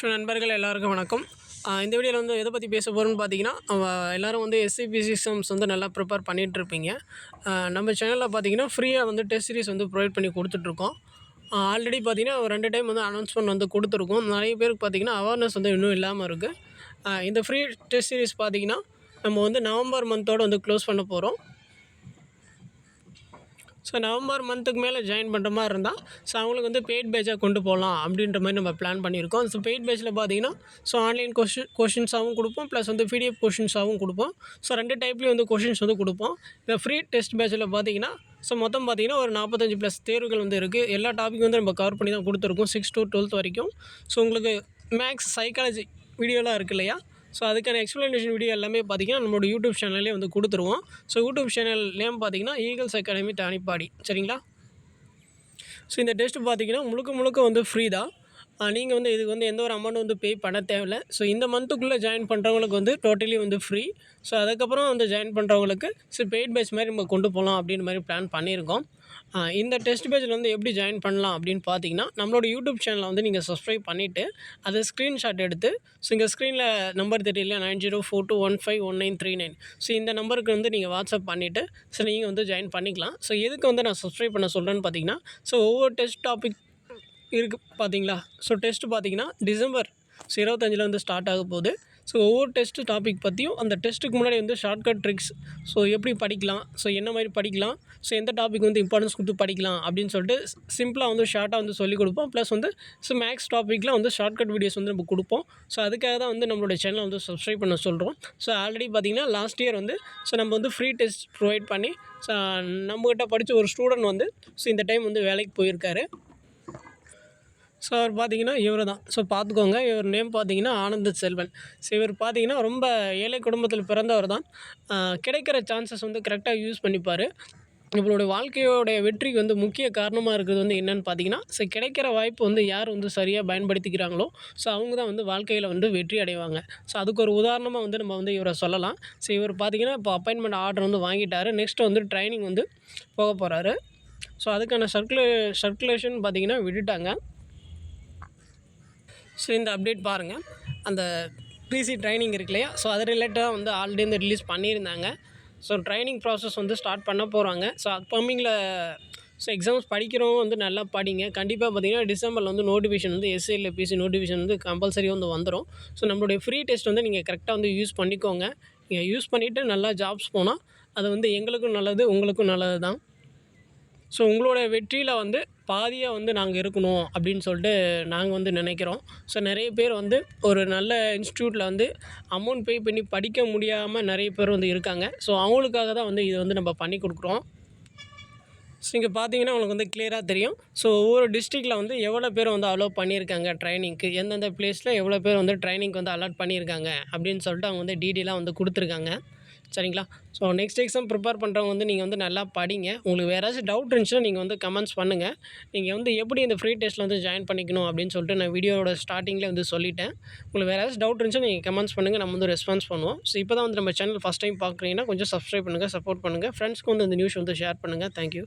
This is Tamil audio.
ஸோ நண்பர்கள் எல்லாருக்கும் வணக்கம். இந்த வீடியோவில் வந்து எதை பற்றி பேச போகிறோம்னு பார்த்தீங்கன்னா எல்லோரும் எல்லாரும் வந்து எஸ்சிபி சிஸ்டம்ஸ் வந்து நல்லா ப்ரிப்பேர் பண்ணிகிட்ருப்பீங்க நம்ம சேனலில் பார்த்தீங்கன்னா ஃப்ரீயாக வந்து டெஸ்ட் சீரிஸ் வந்து ப்ரொவைட் பண்ணி கொடுத்துட்ருக்கோம் ஆல்ரெடி பார்த்தீங்கன்னா ஒரு ரெண்டு டைம் வந்து அனௌன்ஸ்மெண்ட் வந்து கொடுத்துருக்கோம். நிறைய பேருக்கு பார்த்தீங்கன்னா அவேர்னஸ் வந்து இன்னும் இல்லாமல் இருக்குது இந்த ஃப்ரீ டெஸ்ட் சீரிஸ் பார்த்தீங்கன்னா நம்ம வந்து நவம்பர் மந்தோடு வந்து க்ளோஸ் பண்ண போகிறோம் ஸோ நவம்பர் மந்த்துக்கு மேலே ஜாயின் பண்ணுற மாதிரி இருந்தால் ஸோ அவங்களுக்கு வந்து பெய்ட் பேட்சாக கொண்டு போகலாம் அப்படின்ற மாதிரி நம்ம பிளான் பண்ணியிருக்கோம். ஸோ பெய்ட் பேஜில் பார்த்தீங்கன்னா ஸோ ஆன்லைன் கொஷின் கொஷின்ஸாகவும் கொடுப்போம் ப்ளஸ் வந்து பிடிஎஃப் கொஷின்ஸாகவும் கொடுப்போம். ஸோ ரெண்டு டைப்லேயும் வந்து கொஷின்ஸ் வந்து கொடுப்போம். இந்த ஃப்ரீ டெஸ்ட் பேஜில் பார்த்தீங்கன்னா ஸோ மொத்தம் பார்த்தீங்கன்னா ஒரு நாற்பத்தஞ்சு ப்ளஸ் தேர்வுகள் வந்து இருக்குது எல்லா டாபிக் வந்து நம்ம கவர் பண்ணி தான் கொடுத்துருக்கோம் சிக்ஸ் டு டுவெல்த் வரைக்கும். ஸோ உங்களுக்கு மேக்ஸ் சைக்காலஜி வீடியோலாம் இருக்குது இல்லையா? ஸோ அதுக்கான எக்ஸ்ப்ளனேஷன் வீடியோ எல்லாமே பார்த்தீங்கன்னா நம்மளோட யூடியூப் சேனல்லே வந்து கொடுத்துருவோம். ஸோ யூடியூப் சேனல் நேம் பார்த்தீங்கன்னா ஈகிள்ஸ் அகாடமி டானிப்பாடி சரிங்களா? ஸோ இந்த டெஸ்ட் பார்த்தீங்கன்னா முழுக்க முழுக்க வந்து ஃப்ரீ தான். நீங்கள் வந்து இதுக்கு வந்து எந்த ஒரு அமௌண்ட் வந்து பே பண்ண தேவையில்ல. ஸோ இந்த மந்த்துக்குள்ளே ஜாயின் பண்ணுறவங்களுக்கு வந்து டோட்டலி வந்து ஃப்ரீ ஸோ அதுக்கப்புறம் வந்து ஜாயின் பண்ணுறவங்களுக்கு ஸோ பெய்ட் பேஸ் மாதிரி நம்ம கொண்டு போகலாம் அப்படின்ற மாதிரி பிளான் பண்ணியிருக்கோம். இந்த டெஸ்ட் பேஜில் வந்து எப்படி ஜாயின் பண்ணலாம் அப்படின்னு பார்த்தீங்கன்னா நம்மளோட யூடியூப் சேனலை வந்து நீங்கள் சப்ஸ்கிரைப் பண்ணிவிட்டு அதை ஸ்க்ரீன்ஷாட் எடுத்து ஸோ இங்கே ஸ்க்ரீனில் நம்பர் தெரியல nine zero four two one five one nine three nine so இந்த நம்பருக்கு வந்து நீங்கள் வாட்ஸ்அப் பண்ணிவிட்டு ஸோ நீங்கள் வந்து ஜாயின் பண்ணிக்கலாம். ஸோ எதுக்கு வந்து நான் சப்ஸ்கிரைப் பண்ண சொல்கிறேன்னு பார்த்தீங்கன்னா ஸோ ஒவ்வொரு டெஸ்ட் டாபிக் இருக்குது பார்த்தீங்களா ஸோ டெஸ்ட் பார்த்தீங்கன்னா டிசம்பர் ஸோ இருபத்தஞ்சில் வந்து ஸ்டார்ட் ஆக போகுது. ஸோ ஒவ்வொரு டெஸ்ட்டு டாபிக் பற்றியும் அந்த டெஸ்ட்டுக்கு முன்னாடி வந்து ஷார்ட்கட் ட்ரிக்ஸ் ஸோ எப்படி படிக்கலாம்? ஸோ என்ன மாதிரி படிக்கலாம்? ஸோ எந்த டாபிக் வந்து இம்பார்ட்டன்ஸ் கொடுத்து படிக்கலாம்? அப்படின்னு சொல்லிட்டு சிம்பிளாக வந்து ஷார்ட்டாக வந்து சொல்லிக் கொடுப்போம். ப்ளஸ் வந்து ஸோ மேக்ஸ் டாப்பிக்லாம் வந்து ஷார்ட்கட் வீடியோஸ் வந்து நம்ம கொடுப்போம். ஸோ அதுக்காக தான் வந்து நம்மளோட சேனலை வந்து சப்ஸ்கிரைப் பண்ண சொல்கிறோம் ஸோ ஆல்ரெடி பார்த்தீங்கன்னா லாஸ்ட் இயர் வந்து ஸோ நம்ம வந்து ஃப்ரீ டெஸ்ட் ப்ரொவைட் பண்ணி ஸோ நம்மக்கிட்ட படித்த ஒரு ஸ்டூடெண்ட் வந்து ஸோ இந்த டைம் வந்து வேலைக்கு போயிருக்காரு. ஸோ அவர் பார்த்தீங்கன்னா இவர் தான். ஸோ பார்த்துக்கோங்க இவர் நேம் பார்த்தீங்கன்னா ஆனந்த செல்வன். ஸோ இவர் பார்த்தீங்கன்னா ரொம்ப ஏழை குடும்பத்தில் பிறந்தவர் தான். கிடைக்கிற சான்சஸ் வந்து கரெக்டாக யூஸ் பண்ணிப்பார். இவங்களுடைய வாழ்க்கையோடைய வெற்றிக்கு வந்து முக்கிய காரணமாக இருக்கிறது வந்து என்னென்னு பார்த்தீங்கன்னா ஸோ கிடைக்கிற வாய்ப்பு வந்து யார் வந்து சரியாக பயன்படுத்திக்கிறாங்களோ ஸோ அவங்க தான் வந்து வாழ்க்கையில் வந்து வெற்றி அடைவாங்க. ஸோ அதுக்கு ஒரு உதாரணமாக வந்து நம்ம வந்து இவரை சொல்லலாம். ஸோ இவர் பார்த்தீங்கன்னா இப்போ அப்பாயின்மெண்ட் ஆர்டர் வந்து வாங்கிட்டாரு. நெக்ஸ்ட் வந்து ட்ரைனிங் வந்து போக போகிறாரு ஸோ அதுக்கான சர்க்குலே சர்க்குலேஷன் பார்த்தீங்கன்னா விட்டுட்டாங்க. ஸோ இந்த அப்டேட் பாருங்கள் அந்த பிசி ட்ரைனிங் இருக்கு இல்லையா? ஸோ அது ரிலேட்டடாக வந்து ஆல்ரெடி வந்து ரிலீஸ் பண்ணியிருந்தாங்க. ஸோ ட்ரைனிங் ப்ராசஸ் வந்து ஸ்டார்ட் பண்ண போகிறாங்க ஸோ அப்கமிங்கில் ஸோ எக்ஸாம்ஸ் படிக்கிறவங்க வந்து நல்லா படிங்க. கண்டிப்பாக பார்த்தீங்கன்னா டிசம்பரில் வந்து நோட்டிஃபிகேஷன் வந்து எஸ்ஏல பிசி நோட்டிஃபிகேஷன் வந்து கம்பல்சரி வந்து வந்துடும் ஸோ நம்மளுடைய ஃப்ரீ டெஸ்ட் வந்து நீங்கள் கரெக்டாக வந்து யூஸ் பண்ணிக்கோங்க. நீங்கள் யூஸ் பண்ணிவிட்டு நல்லா ஜாப்ஸ் போனால் அது வந்து எங்களுக்கும் நல்லது உங்களுக்கும் நல்லது தான் ஸோ உங்களோட வெற்றியில் வந்து பாதியாக வந்து நாங்கள் இருக்கணும் அப்படின்னு சொல்லிட்டு நாங்கள் வந்து நினைக்கிறோம். ஸோ நிறைய பேர் வந்து ஒரு நல்ல இன்ஸ்டியூட்டில் வந்து அமௌண்ட் பே பண்ணி படிக்க முடியாமல் நிறைய பேர் வந்து இருக்காங்க. ஸோ அவங்களுக்காக தான் வந்து இதை வந்து நம்ம பண்ணி கொடுக்குறோம். ஸோ இங்கே பார்த்தீங்கன்னா உங்களுக்கு வந்து கிளியராக தெரியும். ஸோ ஒவ்வொரு டிஸ்ட்ரிக்டில் வந்து எவ்வளோ பேர் வந்து அலோவ் பண்ணியிருக்காங்க ட்ரைனிங்க்கு எந்தெந்த பிளேஸில் எவ்வளோ பேர் வந்து ட்ரைனிங்க்கு வந்து அலாட் பண்ணியிருக்காங்க? அப்படின்னு சொல்லிட்டு அவங்க வந்து டீட்டெயிலாக வந்து கொடுத்துருக்காங்க. சரிங்களா? ஸோ நெக்ஸ்ட் எக்ஸாம் ப்ரிப்பேர் பண்ணுறவங்க வந்து நீங்கள் வந்து நல்லா படிங்க. உங்களுக்கு வேறு ஏதாச்சும் டவுட் இருந்துச்சுன்னா நீங்கள் வந்து கமெண்ட்ஸ் பண்ணுங்கள் நீங்கள் வந்து எப்படி இந்த ஃப்ரீ டெஸ்ட்டில் வந்து ஜாயின் பண்ணிக்கணும் அப்படின்னு சொல்லிட்டு நான் வீடியோட ஸ்டார்டிங்கில் வந்து சொல்லிட்டேன். உங்களுக்கு வேறு ஏதாச்சும் டவுட் இருந்துச்சுன்னா நீங்கள் கமெண்ட்ஸ் பண்ணுங்கள் நம்ம வந்து ரெஸ்பான்ஸ் பண்ணுவோம். ஸோ இப்போ தான் வந்து நம்ம சேனல் ஃபஸ்ட் டைம் பார்க்குறீங்கன்னா கொஞ்சம் சப்ஸ்கிரைப் பண்ணுங்கள் சப்போர்ட் பண்ணுங்கள் ஃப்ரெண்ட்ஸ்க்கு வந்து இந்த நியூஸ் வந்து ஷேர் பண்ணுங்கள் தேங்க்யூ